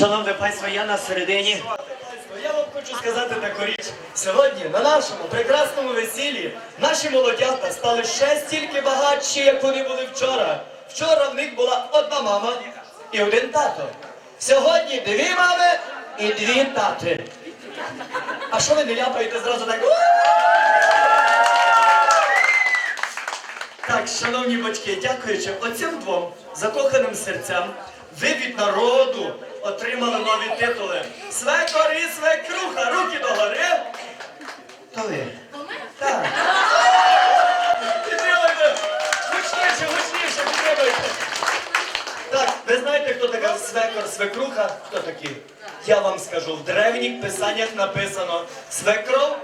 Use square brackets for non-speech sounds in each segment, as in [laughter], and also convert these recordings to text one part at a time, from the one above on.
Шановне панство, я на середині. Я вам хочу сказати таку річ. Сьогодні на нашому прекрасному весіллі наші молодята стали ще стільки багатші, як вони були вчора. Вчора в них була одна мама і один тато. Сьогодні дві мами і дві тати. А що ви не ляпаєте зразу так? Так, шановні батьки, дякуючи оцим двом закоханим серцям, ви від народу отримали нові титули. Свекор і свекруха, руки догори. То ви. Так. Підтримуйте. Гучніше, гучніше, підтримуйте. Так, ви знаєте, хто така свекор, свекруха? Хто такі? Я вам скажу, в древніх писаннях написано свекров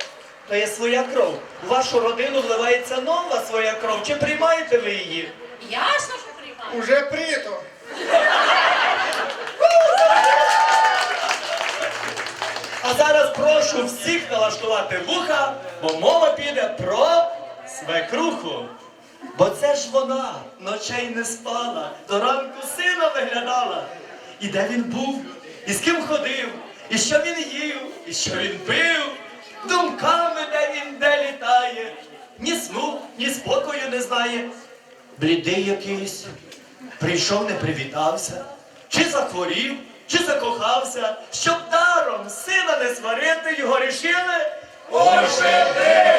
то є своя кров. У вашу родину вливається нова своя кров. Чи приймаєте ви її? Ясно, що приймаю. Уже прийнято. А зараз прошу всіх налаштувати вуха, бо мова піде про свекруху. Бо це ж вона ночей не спала, до ранку сина виглядала. І де він був, і з ким ходив, і що він їв, і що він пив, думками де він де літає, ні сну, ні спокою не знає. Блідий якийсь, прийшов, не привітався, чи захворів, чи закохався, щоб даром сина не сварити, його рішили оженити.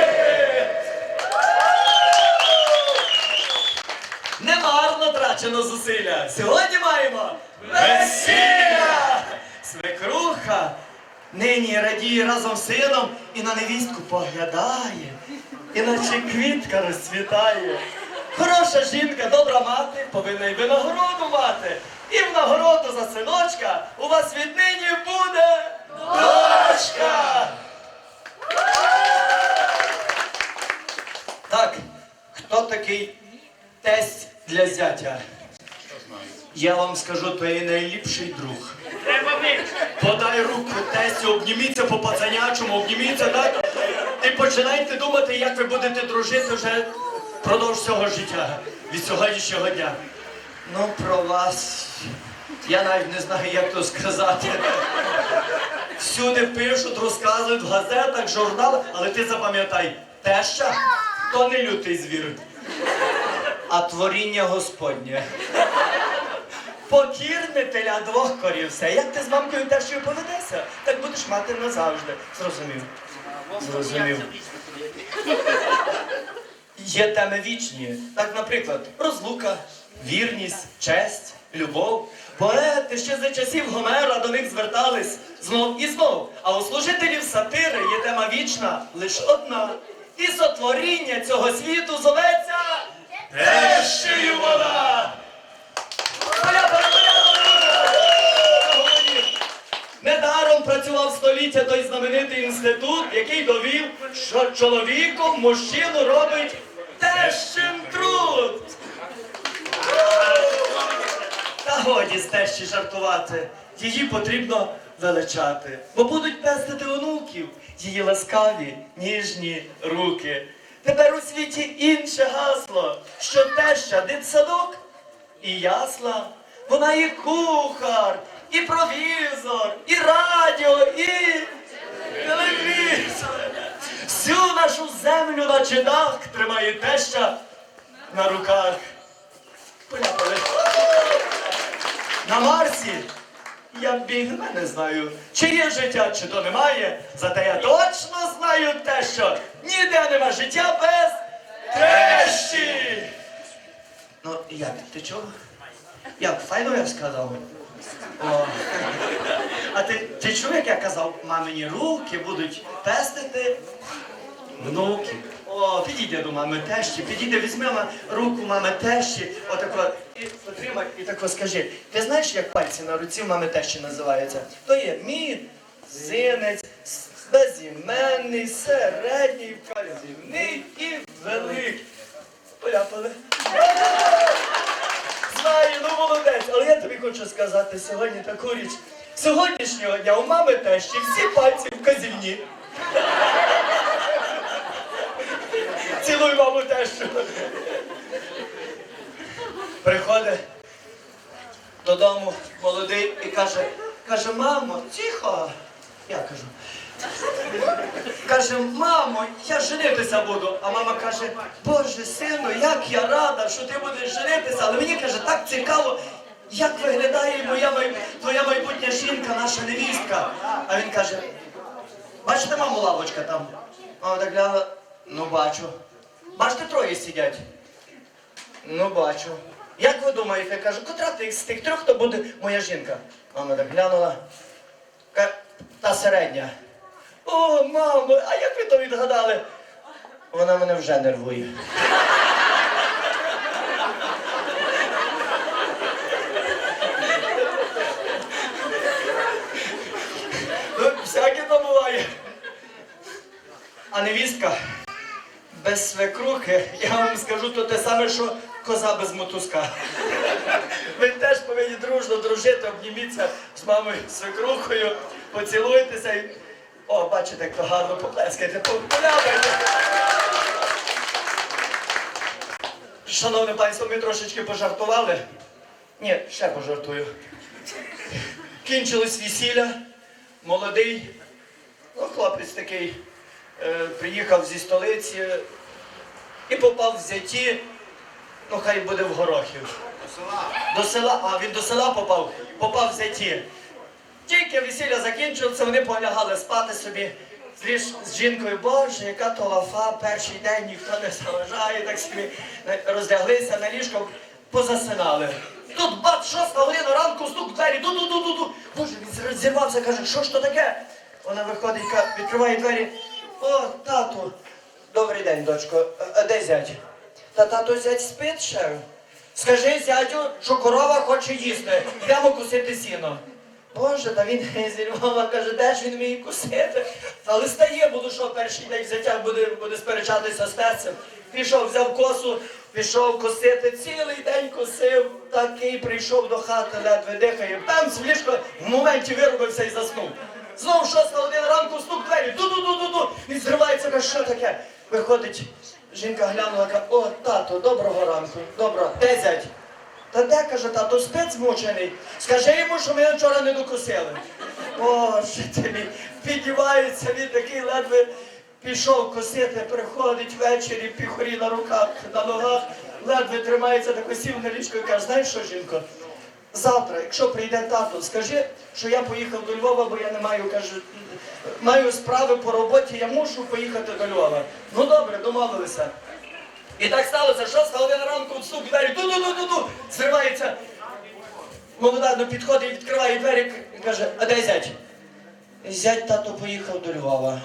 Немарно трачено зусилля. Сьогодні маємо весілля! Свекруха нині радіє разом з сином і на невістку поглядає, іначе квітка розцвітає. Хороша жінка, добра мати, повинна й винагороду мати. І в нагороду за синочка у вас віднині буде дочка! Так, хто такий тесть для зятя? Я вам скажу, то є найліпший друг. Подай руку тестю, обніміться по пацанячому, обніміться, так? І починайте думати, як ви будете дружити вже впродовж всього життя, від сьогоднішнього дня. Ну, про вас. Я навіть не знаю, як то сказати. Всюди пишуть, розказують в газетах, журналах, але ти запам'ятай, теща то не лютий звір, а творіння Господнє. Покірне теля двох корів все. Як ти з мамкою тещою поведешся, так будеш мати назавжди. Зрозумів. Зрозумів. Є теми вічні. Так, наприклад, розлука, вірність, честь, любов. Поети ще за часів Гомера до них звертались знов і знов. А у служителів сатири є тема вічна лише одна. І сотворіння цього світу зоветься тещею вона. Недаром працював століття той знаменитий інститут, який довів, що чоловіком мужчину робить тещин труд. Годі з тещі жартувати. Її потрібно величати, бо будуть пестити онуків її ласкаві, ніжні руки. Тепер у світі інше гасло, що теща дитсадок і ясла, вона і кухар, і провізор, і радіо, і телевізор. Всю нашу землю на чинах тримає теща на руках. Поляпали. На Марсі я бігме не знаю, чи є життя, чи то немає. Зате я точно знаю те, що ніде нема життя без тещі. Ну, як ти чув? Як файно я сказав? О. А ти, ти чув, як я казав, мамині руки будуть пестити внуки. О, підійди до мами тещі, підійди, візьми ма- руку мами тещі, отако, і потримай, і тако скажи. Ти знаєш, як пальці на руці мами тещі називаються? То є мізинець, безіменний, середній, вказівний і великий. Поляпали. Знаю, ну молодець, але я тобі хочу сказати сьогодні таку річ. Сьогоднішнього дня у мами тещі всі пальці вказівні. Цілуй маму тещу. Приходить додому молодий і каже, Каже, мамо, тихо. Я кажу. Каже, мамо, я женитися буду. А мама каже, Боже, сину, як я рада, що ти будеш женитися. Але мені каже, так цікаво, як виглядає моя твоя майбутня жінка, наша невістка. А він каже, бачите, мамо, лавочка там? Мама так глянула, ну бачу. Бачите, троє сидять. Ну, бачу. Як ви думаєте, каже, котра ти з тих трьох, хто буде моя жінка? Мама так глянула. Та середня. О, мамо, а як ви то відгадали? Вона мене вже нервує. Ну, всяке то буває. А невістка без свекрухи, я вам скажу, то те саме, що коза без мотузка. Ви теж повинні дружно дружити, обніміться з мамою свекрухою, поцілуйтеся і. О, бачите, як то гарно поплескайте, полявайте. Шановне панство, ми трошечки пожартували. Ні, ще пожартую. Кінчилось весілля, молодий, ну, хлопець такий, е, приїхав зі столиці і попав в зяті, ну хай буде в Горохів. До села, а він до села попав, попав в зяті. Тільки весілля закінчилося, вони полягали спати собі з, з жінкою. Боже, яка то лафа, перший день ніхто не заважає, так собі розляглися на ліжко, позасинали. Тут бац, шоста година ранку, стук в двері, ду-ду-ду-ду-ду. Боже, він зірвався, каже, що ж то таке? Вона виходить, відкриває двері. О, тату, добрий день, дочко. А- А де зять? Та тато зять спить ще. Скажи зятю, що корова хоче їсти. Йдемо кусити сіно. Боже, та він [laughs] зі Львова каже, де ж він вміє кусити? Але стає, буду що перший день взяття буде, буде сперечатися з терцем. Пішов, взяв косу, пішов косити, цілий день косив, такий прийшов до хати, ледве дихає. Там в ліжко в моменті виробився і заснув. Знову шоста година ранку стук двері. Ду-ду-ду-ду-ду. Він зривається, каже, що таке? Виходить, жінка глянула, каже, о, тато, доброго ранку, доброго. Де зять? Та де, каже, тато, спець змучений. Скажи йому, що ми вчора не докусили. Боже ти мій, підівається він такий ледве пішов косити, приходить ввечері, піхорі на руках, на ногах, ледве тримається, так сів на ліжко і каже, знаєш що, жінко? Завтра, якщо прийде тато, скажи, що я поїхав до Львова, бо я не маю, каже, маю справи по роботі, я мушу поїхати до Львова. Ну добре, домовилися. І так сталося, шоста година ранку стук в двері, ду-ду-ду-ду-ду, зривається. Молода ну, підходить, відкриває двері і каже, а де зять? Зять тато поїхав до Львова.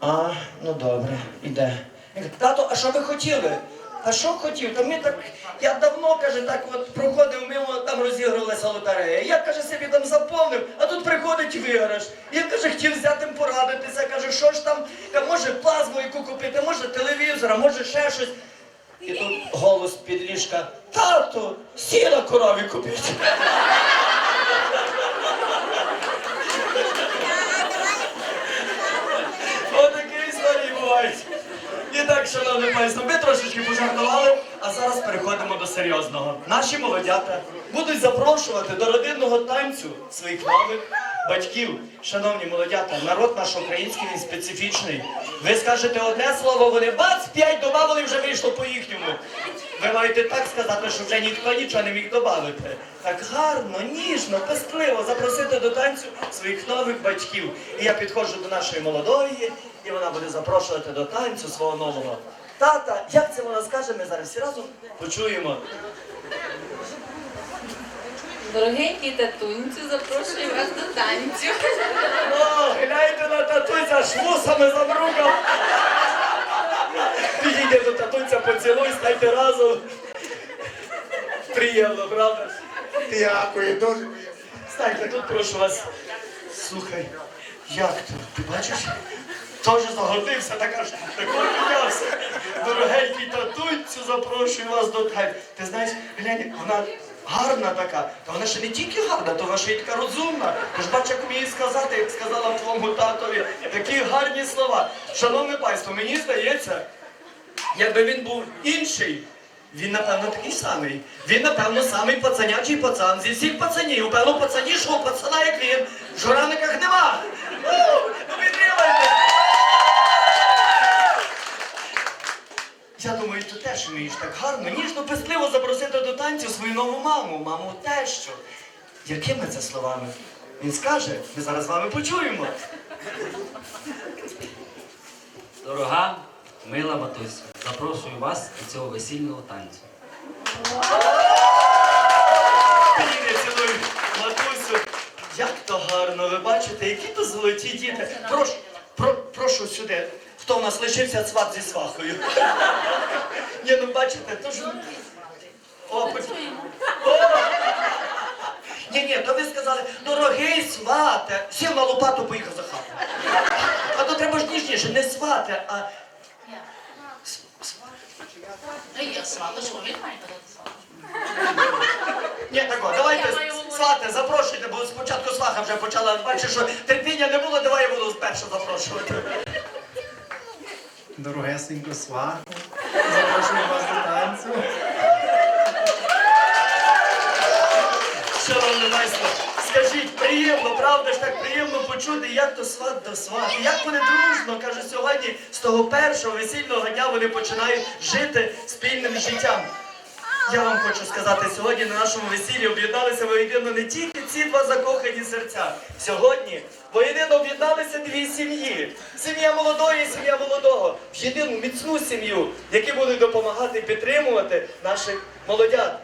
А, ну добре, іде. Я Тато, а що ви хотіли? А що хотів? Та ми так, я давно, каже, так от проходив мимо, там розігралася лотерея. Я, каже, собі там заповнив, а тут приходить виграш. Я, каже, хотів взяти порадитися, каже, що ж там, та може плазму яку купити, може телевізора, може ще щось. І тут голос під ліжка, тату, сіла корові купити. Отакі історії бувають. І так, шановне панство, ми трошечки пожартували, а зараз переходимо до серйозного. Наші молодята будуть запрошувати до родинного танцю своїх нових батьків. Шановні молодята, народ наш український він специфічний. Ви скажете одне слово, вони бац, п'ять добавили, вже вийшло по їхньому. Ви маєте так сказати, що вже ніхто нічого не міг додати. Так гарно, ніжно, пестливо запросити до танцю своїх нових батьків. І я підходжу до нашої молодої, і вона буде запрошувати до танцю свого нового. Тата, як це вона скаже, ми зараз всі разом почуємо. Дорогенький татунцю, запрошую вас до танцю. О, гляньте на татуся, аж вусами замрукав. Підійде до татуся, поцілуй, стайте разом. Приємно, правда? Дякую, дуже приємно. Стайте тут, прошу вас. Слухай, як ти? Ти бачиш? Теж загордився, так аж такого піднявся. Дорогенький татунцю, запрошую вас до тай. Ти знаєш, глянь, вона гарна така. Та вона ще не тільки гарна, то вона ще й така розумна. Ти ж бач, як вміє сказати, як сказала твоєму татові. Такі гарні слова. Шановне панство, мені здається, якби він був інший, Він, напевно, такий самий. Він, напевно, самий пацанячий пацан зі всіх пацанів. Певно, пацанішого пацана, як він, в журавниках нема. Ну, підтримайте! Я думаю, ти теж вмієш так гарно, ніжно, пестливо запросити до танцю свою нову маму, маму тещу. Якими це словами? Він скаже, ми зараз з вами почуємо. Дорога, мила матусю, запрошую вас до цього весільного танцю. Піни цілуй, матусю. Як то гарно, ви бачите, які то золоті діти. Прошу, про, прошу сюди. Хто в нас лишився сват зі свахою? Ні, ну бачите, то ж. О, О! Ні, ні, то ви сказали, дорогий свате, сів на лопату, поїхав за хату. А то треба ж ніжніше, не свате, а свате. Я сваточку, він має подати сваточку. Ні, тако, давайте Я свати, запрошуйте, бо спочатку сваха вже почала. Бачиш, що терпіння не було, давай я буду спершу запрошувати. Дорогесенько сваху. Запрошую вас до танцю. Шановне майстро, скажіть, приємно, правда ж так приємно почути, як то сват до сват. Як вони дружно, каже, сьогодні з того першого весільного дня вони починають жити спільним життям. Я вам хочу сказати, сьогодні на нашому весіллі об'єдналися воєдино не тільки ці два закохані серця. Сьогодні воєдино об'єдналися дві сім'ї. Сім'я молодої і сім'я молодого. В єдину міцну сім'ю, які будуть допомагати підтримувати наших молодят.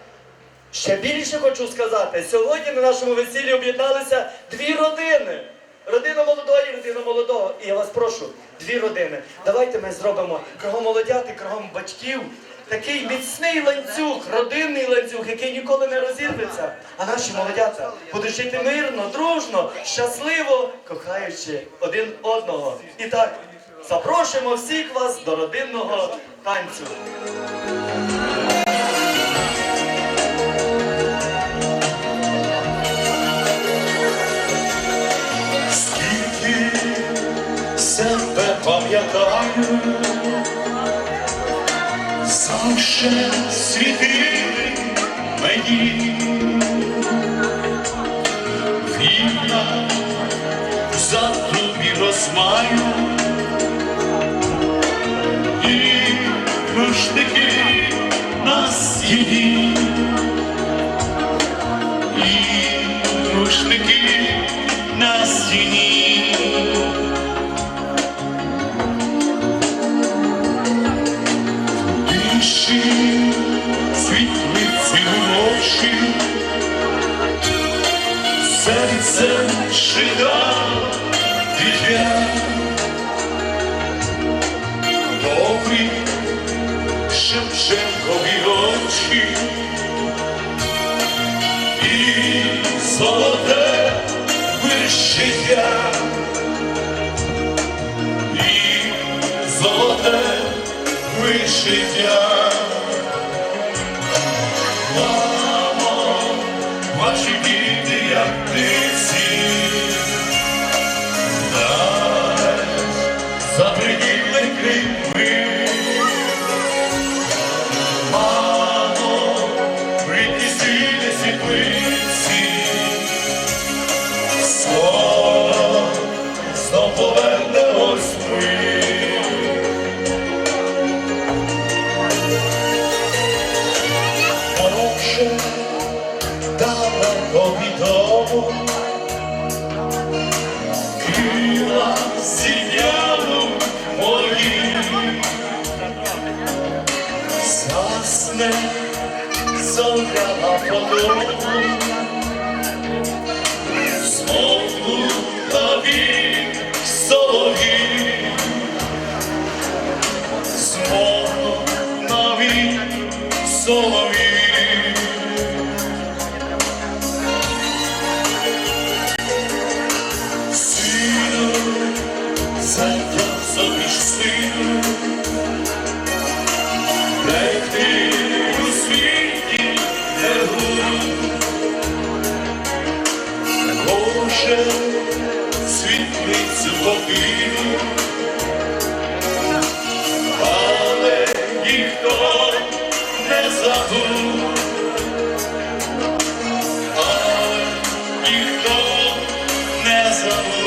Ще більше хочу сказати, сьогодні на нашому весіллі об'єдналися дві родини. Родина молодої родина молодого. І я вас прошу, дві родини. Давайте ми зробимо кругом молодят і кругом батьків такий міцний ланцюг, родинний ланцюг, який ніколи не розірветься. А наші молодята будуть жити мирно, дружно, щасливо, кохаючи один одного. І так, запрошуємо всіх вас до родинного танцю. Пам'ятаю, завше світили мені. Війна за тобі розмаю і рушники на стіні. Золоте вишиття, і золоте вишиття. Не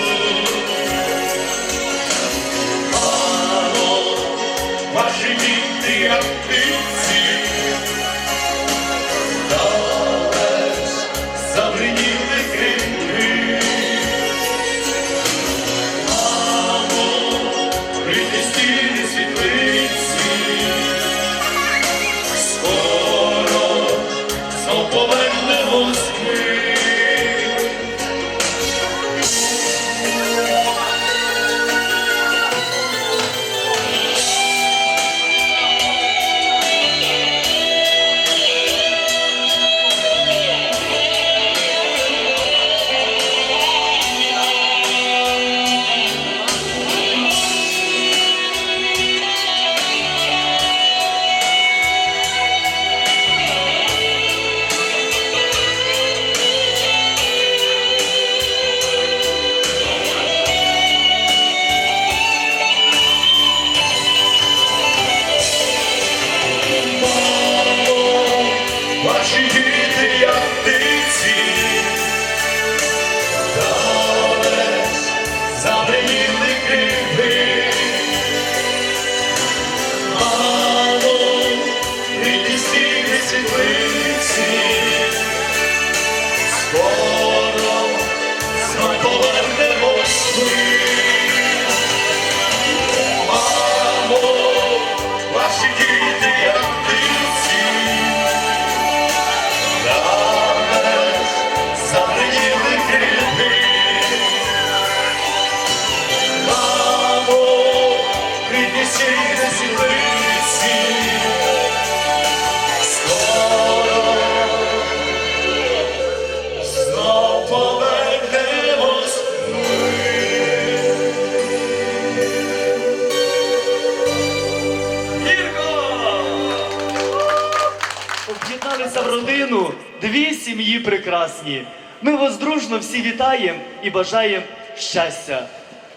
дві сім'ї прекрасні. Ми вас дружно всі вітаємо і бажаємо щастя.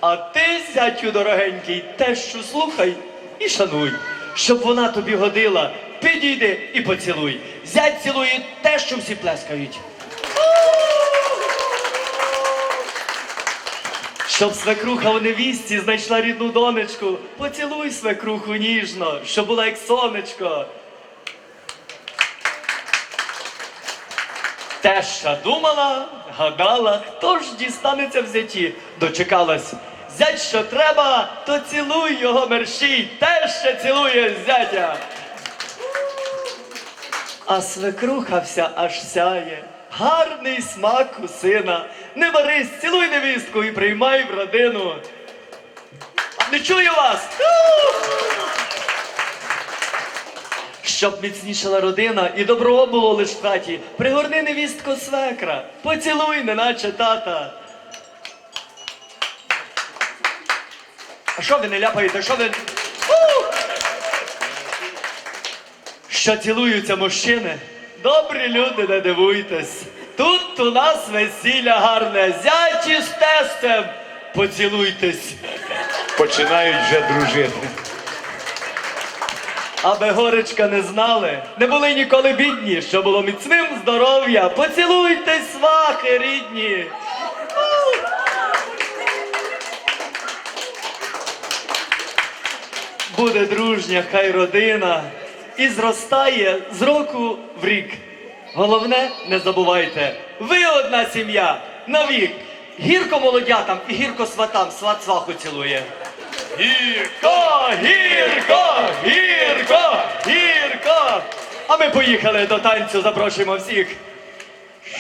А ти, зятю дорогенький, те, що слухай і шануй, щоб вона тобі годила. Підійди і поцілуй. Зять цілує те, що всі плескають. Щоб свекруха у невісті знайшла рідну донечку, поцілуй свекруху ніжно, щоб була як сонечко. Теща думала, гадала, хто ж дістанеться в зяті. Дочекалась. Зять, що треба, то цілуй його мерщій. Теща цілує зятя. А свекруха вся аж сяє. Гарний смак у сина. Не барись, цілуй невістку і приймай в родину. Не чую вас. Щоб міцнішала родина і добро було лиш в хаті, пригорни невістко свекра, поцілуй, неначе тата. А що ви не ляпаєте? Що ви. Що цілуються мужчини? Добрі люди, не дивуйтесь. Тут у нас весілля гарне, зяті з тестем. Поцілуйтесь. Починають вже дружити. Аби горечка не знали, не були ніколи бідні, що було міцним здоров'я. Поцілуйтесь, свахи рідні. Буде дружня, хай родина і зростає з року в рік. Головне, не забувайте, ви одна сім'я навік. Гірко молодятам і гірко сватам сват сваху цілує. Гірко, гірко, гірко, гірко. А ми поїхали до танцю, запрошуємо всіх.